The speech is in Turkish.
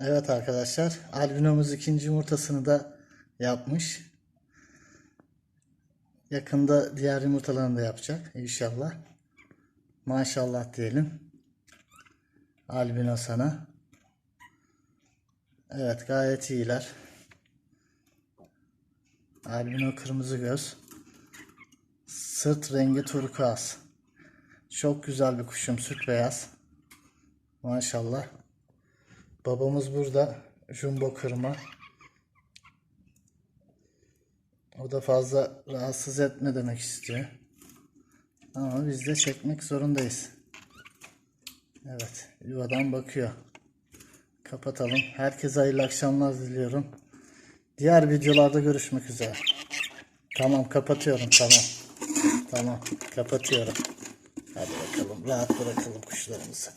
Evet arkadaşlar, albinomuz ikinci yumurtasını da yapmış. Yakında diğer yumurtalarını da yapacak inşallah. Maşallah diyelim. Albino sana. Evet gayet iyiler. Albino kırmızı göz. Sırt rengi turkuaz. Çok güzel bir kuşum süt beyaz. Maşallah. Babamız burada. Jumbo kırma. O da fazla rahatsız etme demek istiyor. Ama biz de çekmek zorundayız. Evet. Yuvadan bakıyor. Kapatalım. Herkese hayırlı akşamlar diliyorum. Diğer videolarda görüşmek üzere. Tamam kapatıyorum tamam. Tamam kapatıyorum. Hadi bakalım rahat bırakalım kuşlarımızı.